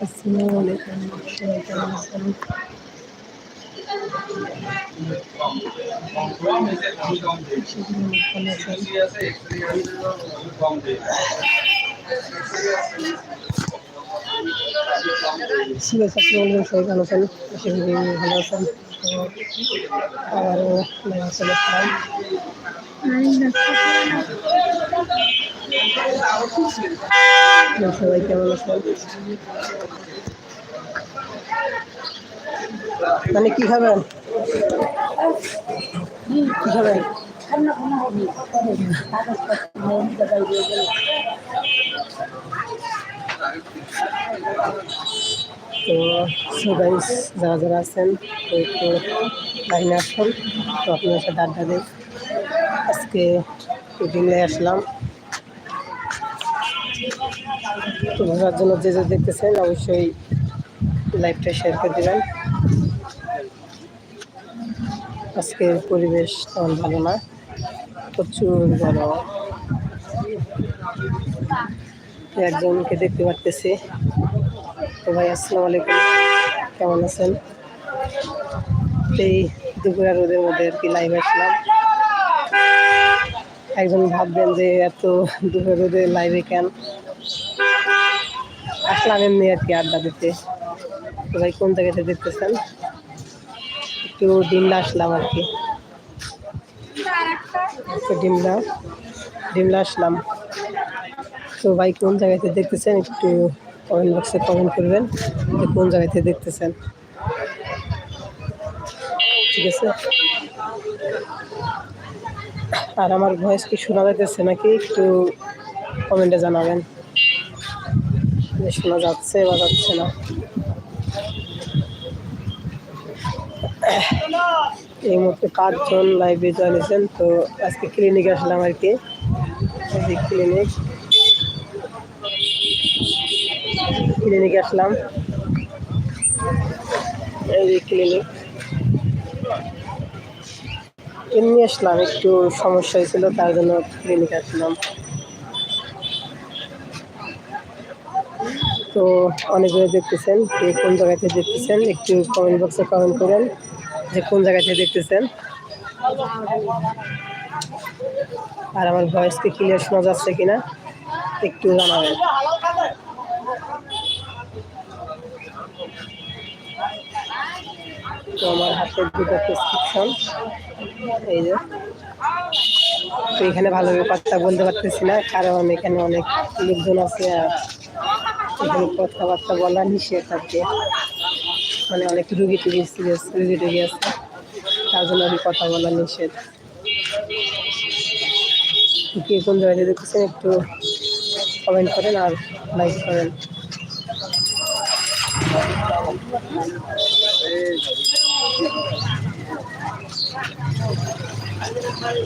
আসসালামু আলাইকুম সবাই কেমন আছেন আছে আপনি বলবেন সবাই সবাই কেমন আছেন মানে কি খাবেন? কি খাবেন? তো সবাই যারা যারা আছেন, তো লাইনে আসুন, তো আপনার সাথে আড্ডা দিই। আজকে ডিমে আসলাম। তো ঘোরার জন্য যে যে দেখতেছেন, অবশ্যই লাইভটা শেয়ার করে দেবেন। আজকের পরিবেশ তেমন ভালো না। প্রচুর গরম। একজনকে দেখতে পারতেছি। তো ভাই, আসসালামু আলাইকুম। কেমন আছেন? এই দুপুরের রোদের মধ্যে আর কি লাইভ আসলাম। একজন ভাববেন যে এত দূরে রোদে লাইভে কেন? আসলাম এমনি আর কি আড্ডা দিতে। তো ভাই কোন জায়গাতে দেখতেছেন? একটু ডিমলা আসলাম আর কি। ডিমলা ডিমলা আসলাম। তো ভাই কোন জায়গাতে দেখতেছেন? একটু কমেন্ট বক্সে কমেন্ট করবেন যে কোন জায়গাতে দেখতেছেন। ঠিক আছে? আর আমার ভয়েস কি শোনা যাইতেছে নাকি একটু কমেন্টে জানাবেন। শোনা যাচ্ছে বা যাচ্ছে না। এই মুহূর্তে পাঁচজন লাইভে জয়েন হয়েছেন, তো আজকে ক্লিনিকে আসলাম আর কি। ক্লিনিক ক্লিনিকে আসলাম। এই যে এমনি আসলাম, একটু সমস্যা হয়েছিল, তার জন্য ক্লিনিকে আসলাম। তো অনেকগুলো দেখতেছেন কে কোন জায়গাতে দেখতেছেন, একটু কমেন্ট বক্সে কমেন্ট করেন যে কোন জায়গাতে দেখতেছেন। আর আমার ভয়েসকে ক্লিয়ার শোনা যাচ্ছে কিনা, একটু জানাবেন। তো আমার হাতে দুটো প্রেসক্রিপশন এই যে। তো এখানে ভালোভাবে কথা বলতে পারতেছি না, কারণ এখানে অনেক লোকজন আছে এখানে কথাবার্তা বলা নিষেধ থাকে মানে অনেক রুগী টুগি সিরিয়াস রুগী টুগি আছে। তার জন্য আমি কথা বলা নিষেধ। কে কোন জায়গায় দেখতেছেন একটু কমেন্ট করেন আর লাইক করেন।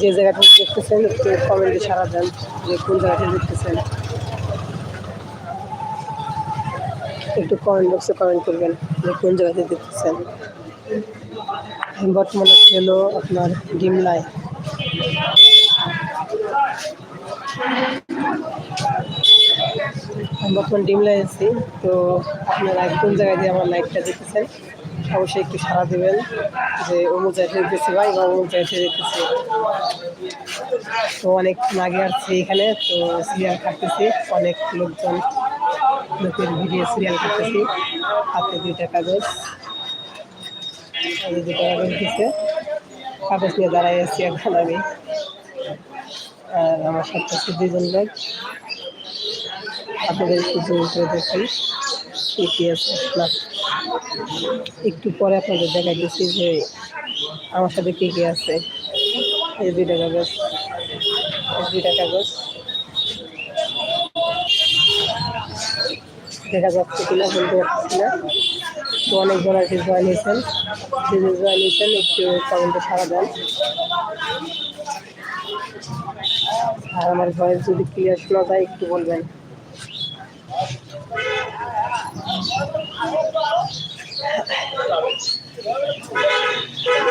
যে জায়গাটা দেখতেছেন, একটু কমেন্টে সারা দেন যে কোন জায়গাটা দেখতেছেন। একটু কমেন্ট বক্সে কমেন্ট করবেন যে কোন জায়গাতে দেখতেছেন। বর্তমানে হলো আপনার ডিমলায়। বর্তমান ডিমলায় আছি, তো আপনারা কোন জায়গায় দিয়ে আমার লাইভটা দেখতেছেন? অবশ্যই একটু সাড়া দেবেন যে অমুক জায়গায় দেখতেছি ভাই বা অমুক জায়গায় দেখতেছি তো অনেক আগে আসছি এখানে, তো সিরিয়াল কাটতেছি, অনেক লোকজন লোকের ভিডিও সিরিয়াল করতেছি হাতে দুইটা কাগজ দুটা কাগজ দিচ্ছে কাগজ নিয়ে দাঁড়াই আছি এখন আমি। আর আমার সাথে আছে দুজন লোক। আপনাদের একটু জোর করে দেখি কী আছে একটু পরে আপনাদের দেখা দিচ্ছি যে আমার সাথে কে কে আছে। এই দুইটা কাগজ। দুইটা কাগজ। দেখা যাচ্ছে কিনা, বলতে পারছি না। তো অনেকজন আর জয়েন হয়েছেন যে যে জয়েন হয়েছেন একটু কমেন্টে সারা দেন। আর আমার ভয়েস যদি ক্লিয়ার শোনা যায়, একটু বলবেন।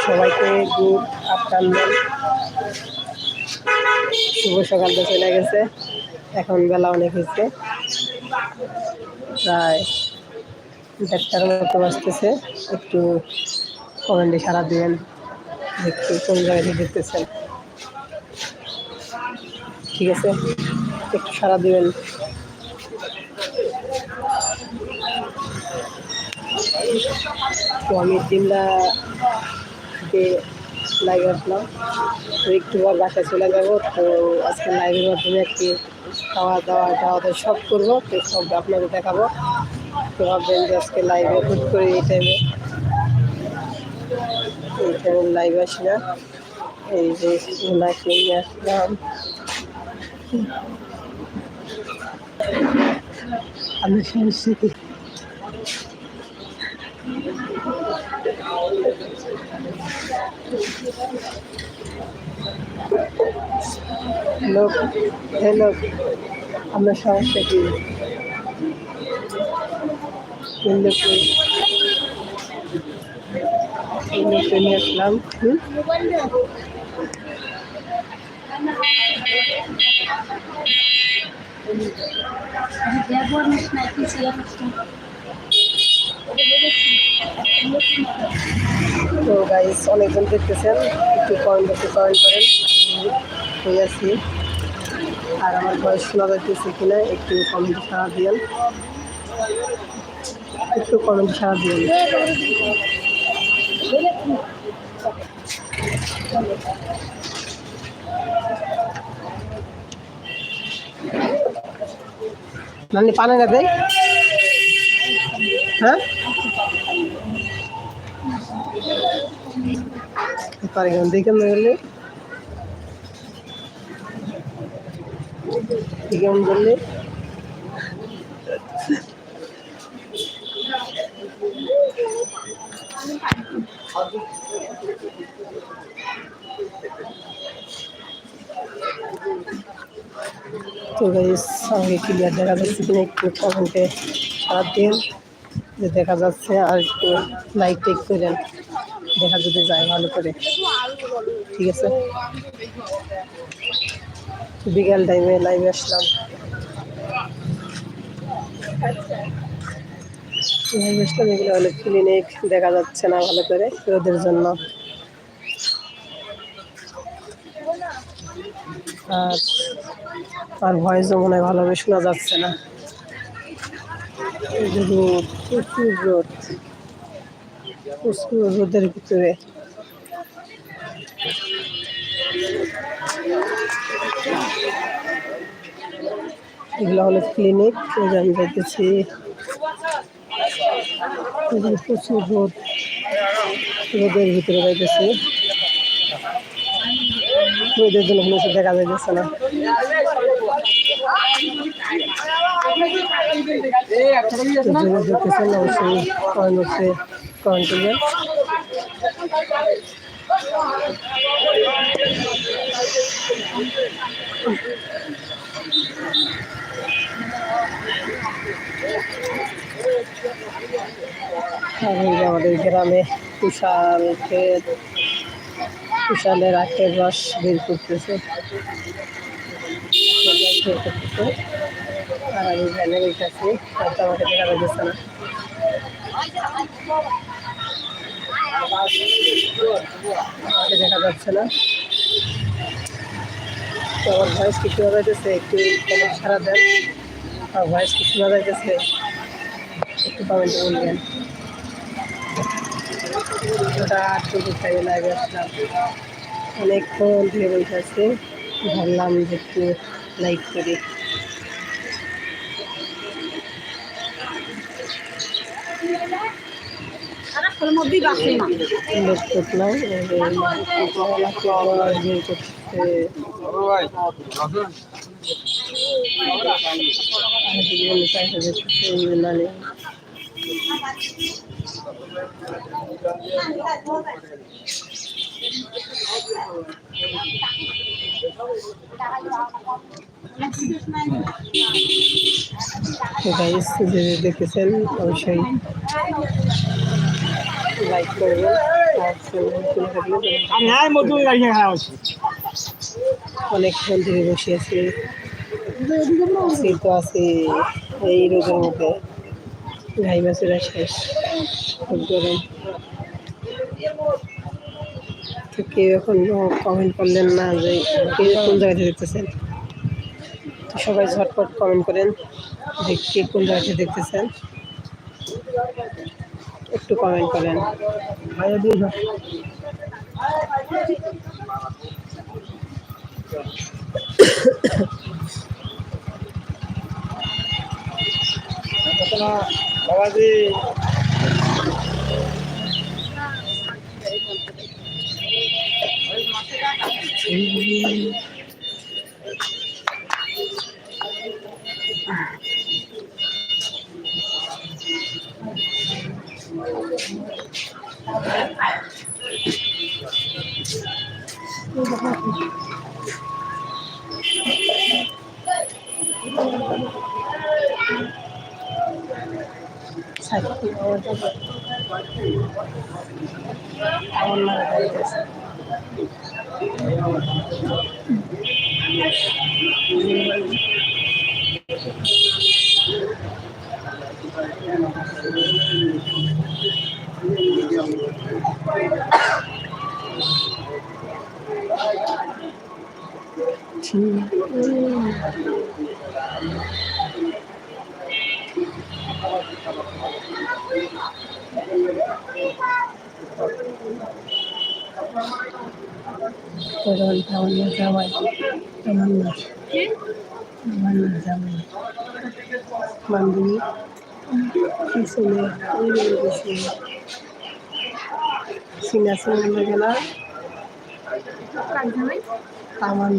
সবাইকে গুড আফটারনুন। শুভ সকালটা চলে গেছে। এখন বেলা অনেক হয়েছে। প্রায় দেড়টার মতো আসতেছে একটু কমেন্টে সারা দিবেন, একটু কোন জায়গায় দেখতেছেন ঠিক আছে, একটু সারা দিবেন। তো আমি তিনটা থেকে লাইভে আসলাম। তো একটু পর বাসায় চলে যাব। তো আজকে লাইভের মাধ্যমে একটি খাওয়া দাওয়া, দাওয়াতে সব করব। তো সব আপনাদের দেখাবো। তো ভাববেন যে আজকে লাইভে হুট করে এই টাইমে এই টাইমে লাইভ আসি না। এই যে নিয়ে আসলাম। আমি সমস্যা কি হ্যালো হ্যালো আপনার সমস্যা কি আসলাম। তো গাইস অনেকজন দেখতেছেন, একটু কমেন্ট বক্সে কমেন্ট করেন। হয়ে আছি। আর আমার বয়স শোনা যাইতেছে কিনা, একটু কমেন্ট সারা দিয়েন। একটু কমেন্ট সারা দিয়েন। নানি, পানে না দেয়? হ্যাঁ? পারে কেমন দেখে না গেলে কেমন বললে তো গাইস আমাকে ক্লিয়ার দেখা যাচ্ছে কিনা একটু কমেন্টে সারা দিন যে দেখা যাচ্ছে আর একটু লাইক টেক করেন দেখা যদি যায় ভালো করে। ঠিক আছে? বিকেল টাইমে লাইভে আসলাম। আসলাম, এগুলো ক্লিনিক দেখা যাচ্ছে না ভালো করে রোদের জন্য। আর আর ভয়েসও মনে হয় ভালোভাবে শোনা যাচ্ছে না। প্রচুর রোদ। রোদের ভিতরে। এগুলো হলো ক্লিনিক আমি যাইতেছি প্রচুর রোদ, রোদের ভিতরে যাইতেছি রোদের জন্য কোনো দেখা যাইতেছে না। দেখতেছেন অবশ্যই যে আমাদের গ্রামে কুশাল ক্ষেত কুশালের আখের রস বের করতেছে। আর আমি বসেছি হয়তো আমাকে দেখা যাচ্ছে না দেখা যাচ্ছে না। তো আমার ভয়েস একটু কমেন্ট সারা দেন। আর ভয়েস কি শোনা যাইতেছে? একটু কমেন্টে লাগে অনেকক্ষণ ধরে বসে আছে। ভাবলাম যে একটু লাইক করি। মধ্যেই বাসে না দেখেছেন অবশ্যই লাইক করবেন আর চ্যানেল খুলে থাকলে অনেকক্ষণ ধরে বসে আছি। শীত তো আছে এই রোদের মধ্যে। ঘাই মাছেরা শেষ খুব গরম। তো কেউ এখন কমেন্ট করলেন না যে কে কোন জায়গাতে দেখতেছেন? তো সবাই ঝটপট কমেন্ট করেন যে কে কোন জায়গাতে দেখতেছেন? একটু কমেন্ট করেন। সাইকেল পাওয়া না যাইতেছে তখন তাহলে বান্ধবী পিছনে গেছে সিনা সিনা লাগে না। আমার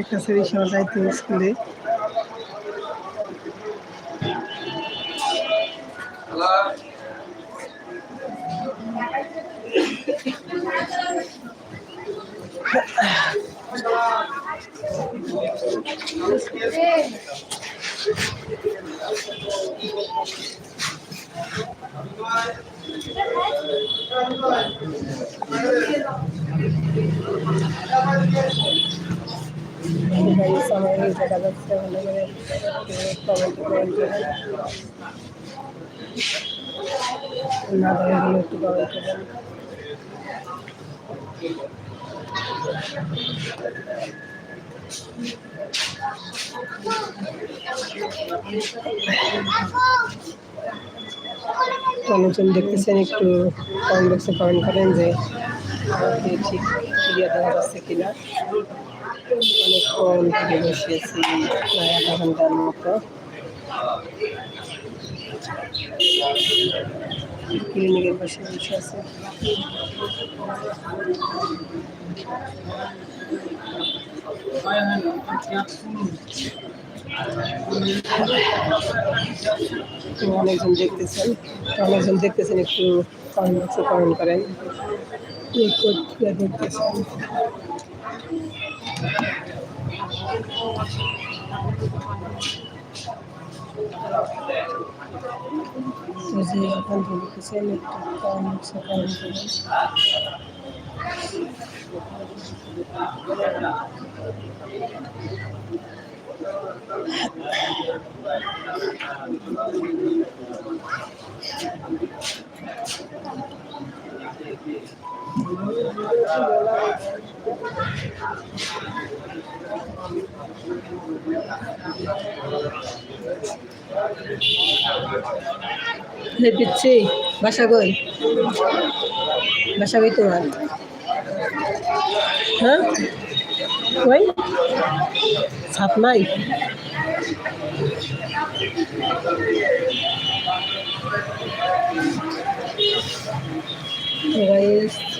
একটা সেরি সব যাইতে স্কুলে। গাড়ির সময় দেখা যাচ্ছে একটু কমেন্ট করেন নতুন দেখতেছেন একটু কমেন্ট বক্সে কমেন্ট করেন যে আমাকে ঠিক ক্লিয়ার দেখা যাচ্ছে কিনা অনেকক্ষণ থেকে বসিয়েছি প্রায় আধা ঘণ্টার মতো ক্লিনিকে বসে বসে আছে তো অনেকজন দেখতেছেন অনেকজন দেখতেছেন একটু কমেন্ট করেন। দেখতেছেন? যে এখন দেখতেছেন একটু কমেন্ট করেন। পিচ্ছি বাসা কই? বাসা কই তোমার? হ্যাঁ? কই ছাপ নাই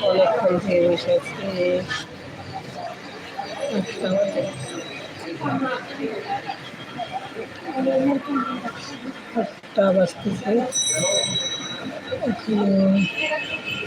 অনেকক্ষণ থেকে বসে আছি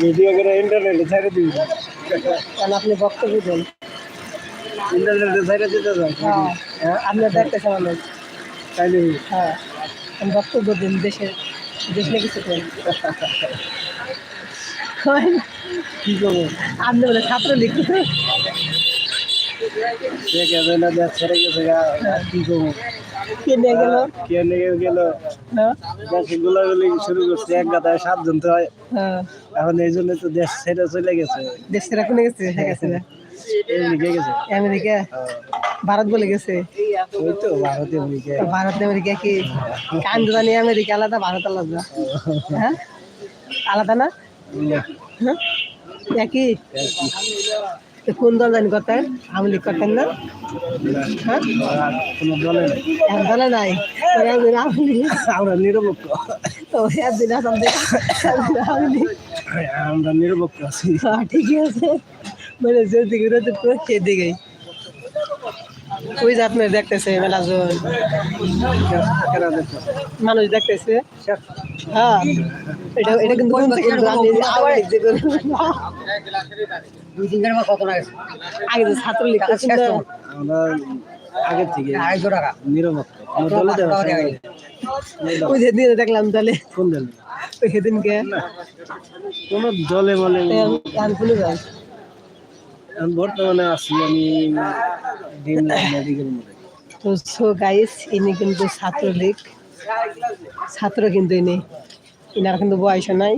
ভিডিও করে ইন্টারনেটে ছেড়ে দিবি। কারণ আপনি বক্তব্য দেন। ইন্টারনেটে ছেড়ে দিতে যাই হ্যাঁ তাইলে? হ্যাঁ বক্তব্য দিন দেশ নিয়ে কিছু করেন। কি করব? আপনি বলে ছাত্র লিখতে ছেড়ে গেছে আর কি করব? কে নিয়ে গেল? কে নিয়ে গেল? হ্যাঁ দেশে গোলাগুলি শুরু করছে এক গাদায় সাতজন তো হয়। হ্যাঁ। এখন এই জন্য তো দেশ ছেড়ে চলে গেছে। দেশের কোনে গেছে? শেখ হাসিনা আমেরিকা? ভারত বলে গেছে? ওই তো ভারতে এমনিকে ভারত আমেরিকা কি? কান্দুরানি আমেরিকা আলাদা ভারত আলাদা? হ্যাঁ? আলাদা না? হ্যাঁ? একই কোন দল জানি করতেন আওয়ামী লীগ করতেন না? হ্যাঁ? দলে নেই। আওয়ামী লীগ। আমরা নিরপেক্ষ। তো একদিন আসাম থেকে একদিন আওয়ামী লীগ। আমরা নিরপেক্ষ আছি। হ্যাঁ ঠিকই আছে। মানে যেদিকে সেদিকেই। ওই যে আপনি দেখতেছে মেলাজন মানুষ দেখতেছে। হ্যাঁ এটা এটা কিন্তু দুই তিন কত আগে তো আগে থেকে আড়াইশো টাকা ওই যে দেখলাম তাহলে। কোন দলে? ওই সেদিনকে। কোনো দলে যান এখন বর্তমানে আছি আমি মেডিকেল তো সো গাইস ইনি কিন্তু ছাত্রলীগ। ছাত্র কিন্তু ইনি। ইনার কিন্তু বয়স নাই।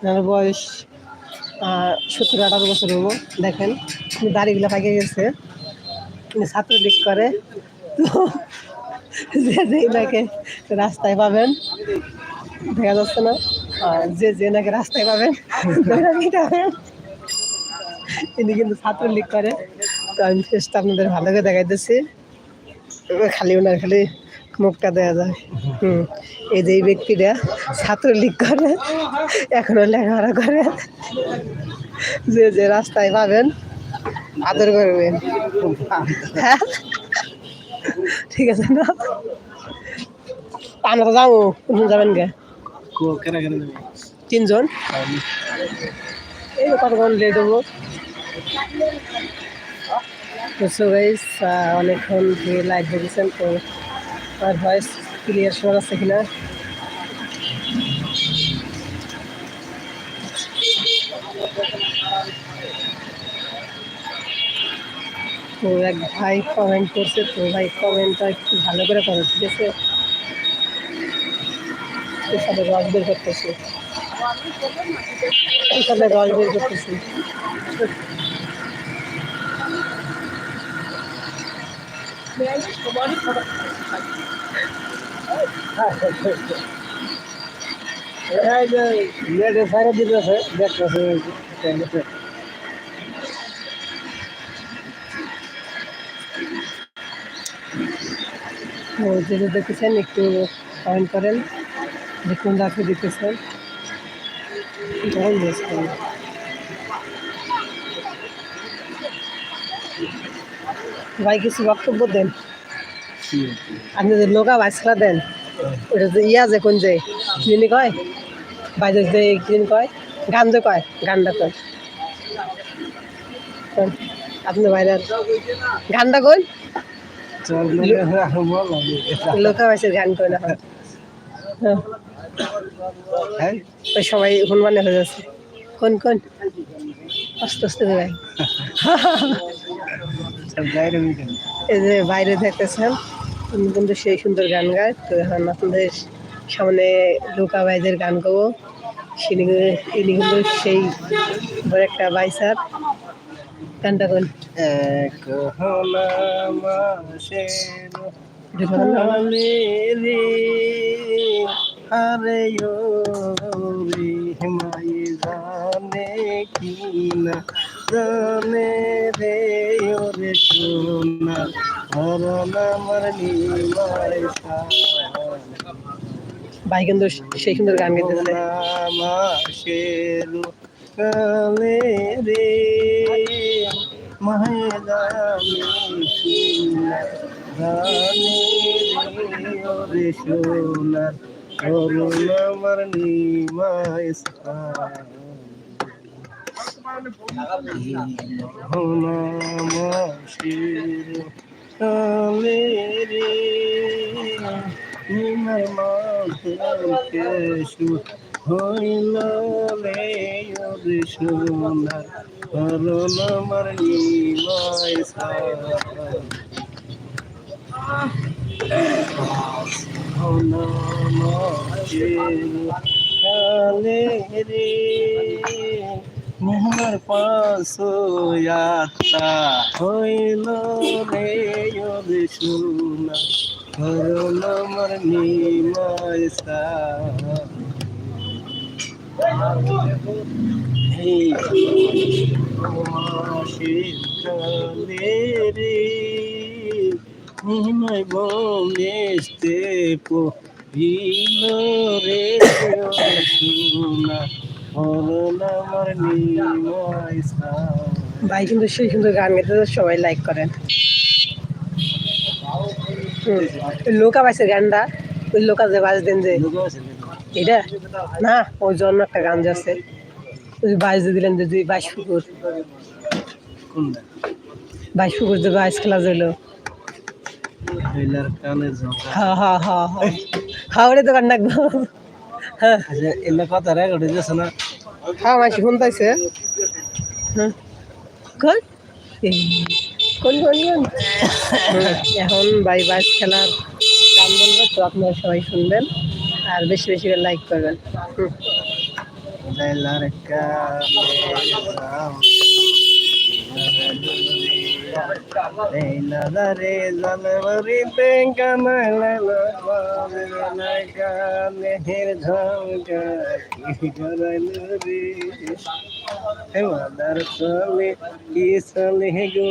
ইনার বয়স সত্তর আঠারো বছর হব। দেখেন দাড়িগুলো পাকে গেছে। ছাত্রলীগ করে। তো যে যে ইনাকে রাস্তায় পাবেন দেখা যাচ্ছে না। আর যে যে নাকি রাস্তায় পাবেন। ইনি কিন্তু ছাত্র ছাত্রলীগ করে। তো আমি ফেসটা আপনাদের ভালো করে দেখাইতেছি খালি ওনার খালি মুখটা দেওয়া যায় হুম এই যে এই ব্যক্তিটা ছাত্রলীগ করে এখনও লেখাপড়া করে। যে যে রাস্তায় পাবেন আদর করবেন। হ্যাঁ? ঠিক আছে না? আমরা তো যাব। কোনজন যাবেন গে? দেবে তিনজন? এই কতক্ষণ লেট হব? তো অনেকক্ষণ ধরে লাইট দেখেছেন, তো আমার ভয়েস ক্লিয়ার শোনা যাচ্ছে কিনা? তো এক ভাই কমেন্ট করছে, তো ভাই কমেন্টটা একটু ভালো করে করো, ঠিক আছে? রস বের করতেছি। রস বের করতেছি। এই যে নেটে ছেড়ে দিতেছে দেখতেছে তো যেটা একটু কমেন্ট করেন যে কোন রাখে দেখতেছেন তখন মিস করেন ভাই কিছু বক্তব্য দেন। আপনি যে লোকা বাসলা দেন ওটা যে ইয়া যে কোন যে কিনি কয়? বাইরে যে কিনি কয়? গান যে কয় গানটা কয়। কোন? আপনি বাইরে গানটা কই লোকা বাসের গান কয় না হ্যাঁ। হ্যাঁ। ওই সবাই হনুমানে হয়ে যাচ্ছে। কোন কোন। আস্তে আস্তে করে এই যে বাইরে দেখতেছেন উনি কিন্তু সেই সুন্দর গান গায় তো এখন আপনাদের সামনে লোকা বাইদের গান গাবো। সিনি ইনি কিন্তু সেই বড় একটা বাইসার গানটা কোন এক হলা মাসের আরে ও রে মাই জানে কি না জানে রে ও রে সোনা হরণ আমার নিমাই ভাই কিন্তু সেই সুন্দর গান গাইতেছে মাসেরু কালে রে রে সোনার করুণ আমার নিমায় মাসেরু কালে রে নিমার মাথে কেশু হইল রে ওরে সোনার হরণ মোহর পাশ হইল রে ওরে সোনার হরণ আমার নিমায় সা। রে বনেস্তে পিল রে সোনা ভাই কিন্তু সেই সুন্দর গান গাইতেছে সবাই লাইক করেন। লোকা পাইছে গানটা ওই লোকা যে বাজ দেন যে এটা? না ওই জন্য একটা গান যাচ্ছে ওই বাইশ দিলেন যে দুই বাইশ পুকুর বাইশ পুকুর যে বাইশ খেলা যাইলো হা হা হা হা। হা ওরে তো গান ডাকবো। হ্যাঁ। এলা কথা হইতেছে না। হ্যাঁ ফোন পাইছে। হ্যাঁ। কোন? কোন কোন কোন এখন বাই বাইশ খেলার গান বলব তো আপনারা সবাই শুনবেন। আর বেশি বেশি করে লাইক করবেন। হুম। রে জানবরি তেঙ্কানা লালা বাবলা কানে হের ঝামকা কি করাইল রে মাদার সালে কি সালে গো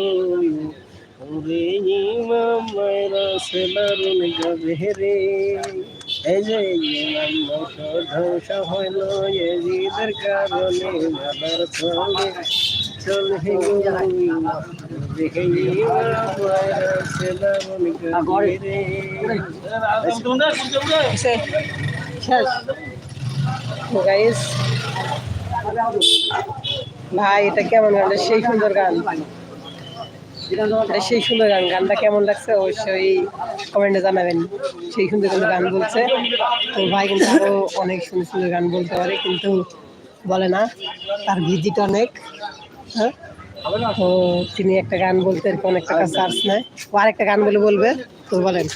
ওরে ইমামায় রসলারুন গবে রে এই যে ইমাম ধ্বংস হইল এজিদের কারণে মাদার চলে ভাই, এটা কেমন গান সেই সুন্দর গান। সেই সুন্দর গান। গানটা কেমন লাগছে অবশ্যই কমেন্টে জানাবেন। সেই সুন্দর সুন্দর গান বলছে। তো ভাই কিন্তু অনেক সুন্দর সুন্দর গান বলতে পারে, কিন্তু বলে না। তার ভিজিট অনেক। হ্যাঁ তো তিনি একটা গান বলতে এরকম অনেক টাকা চার্জ নেয়। ও আরেকটা গান বলে বলবে, তো বলেন।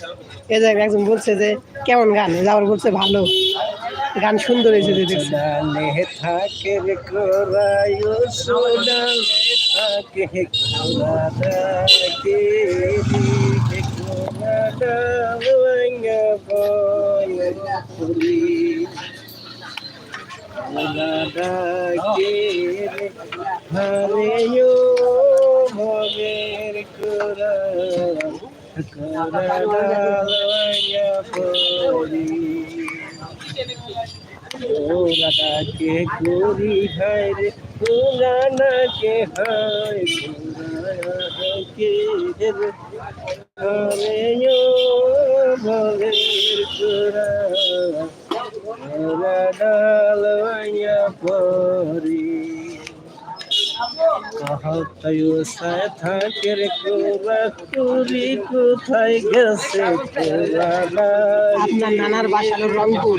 এ যে একজন বলছে যে, কেমন গান? এই যে আবার বলছে ভালো। গান সুন্দর হয়েছে সোনালে থাকে রে হারেয়ো ভবের কোরা পুরানাকে করি হায় রে পুরানাকে হায় পুরানাকে রে আরে ও ভবের কুরা সায় থাকে রে কুরা কুরি কোথায় গেছে আপনার নানার বাসা হলো রংপুর।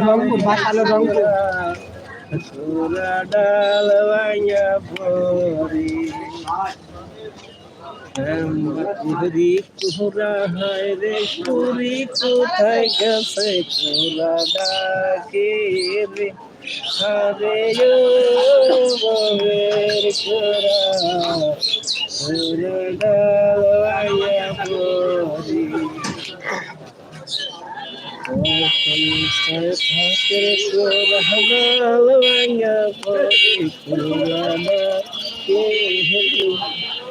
রংপুর বাসা হলো রংপুর। সুরা ডাল ভাইয়া পরি কুহরি কুহরা হায় রে কুরি কোথায় গেছে কুরা ডাকে রে হরে ববের কুরা সুরা ডাল ভাইয়া পরি কুরানা কে হেতু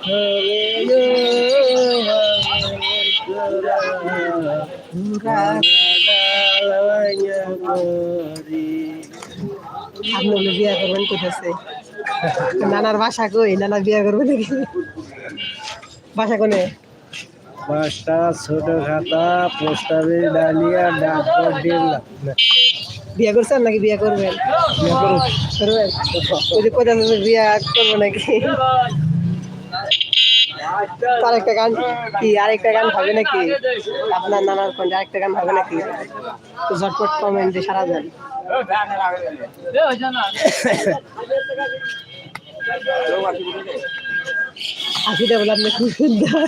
হরে কুরা আপনি হলে বিয়া করবেন কোথাছে নানার বাসা কই? নানা বিয়া করবে নাকি বাসা কোনে পাঁচটা ছোট খাতা পোস্টারে ডালিয়া ডাক্তার দিলাম বিয়া করছেন নাকি বিয়া করবেন? করবেন? ওই যে বিয়া করব নাকি? আরেকটা গান কি? আরেকটা গান হবে নাকি? আপনার নানার কন্যা আরেকটা গান হবে নাকি? তো ঝটপট কমেন্টে সারা দেন। হাসিটা বলে আপনি খুব সুন্দর।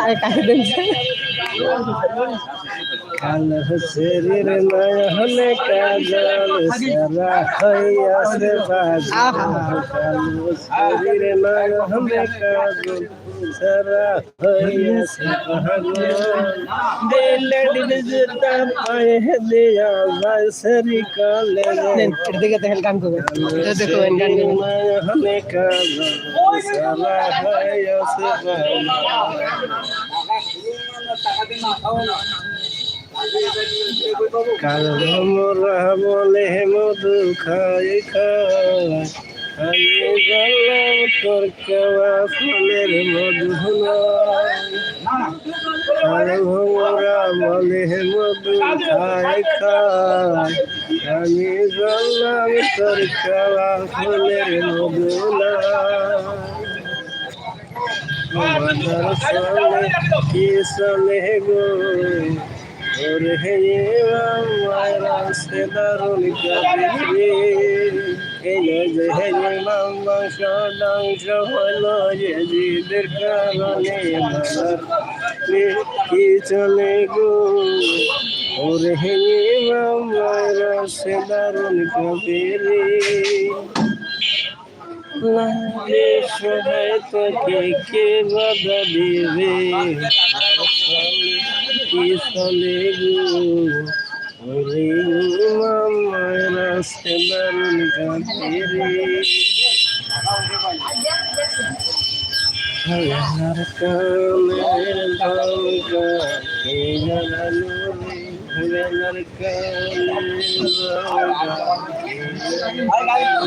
আরে কাকে দেখছেন কালো শরীর নয়নে কাজল সারা হইয়াছে বাজার কালো শরীর নয়নে কাজল সারা হইয়াছে পাগল দিলে দিলে জুতা পায়ে দিয়া বাসরি কলে। নেন, এটা দেখে দেখেন গান করবেন দেখবেন গান করবেন নয়নে কাজল সারা হইয়াছে পাগল কালো মোরা বলে মধু খাই খাই আমি গেলাম তোর কেওয়া ফুলের মধু কালো মোরা বলে মধু খাই খাই আমি গেলাম তোর কেওয়া ফুলের মধু কি চলে গো ওরে হে সে দারুণ কাবিরে এই যে হে মাংস ডাংস হলো যে কি চলে গো ওরে হে মায়েরা সে দারুণ কাবিরে লাগে সবাই তোকে কে বাধা দিবে গো ওরে মামার রাস্তে দারুণ কাঁদে হাজার কালের দরজা কে জানালো রে হাজার কালের দরজা কে জানালো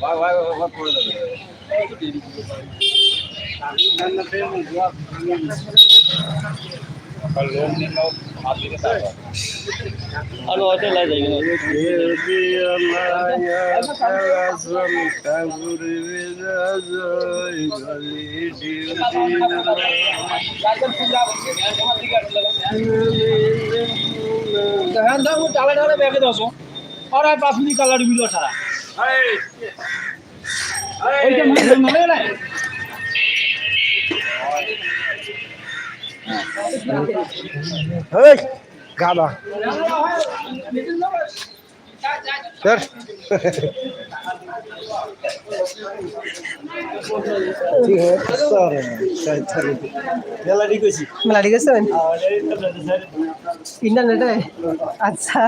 ভাই ভাই ভাই পড়ে যাবে হ্যালো হয়তো লাই যাই হ্যাঁ ধরো টালা টালা ব্যাগে দশো আর আর পাঁচ মিনিট কালার বিলো ছাড়া Hey, গাদা স্যার ঠিক আছে স্যার স্যার মেলা ঠিক আছে মেলা ঠিক আছে ইন্টারনেটে? আচ্ছা।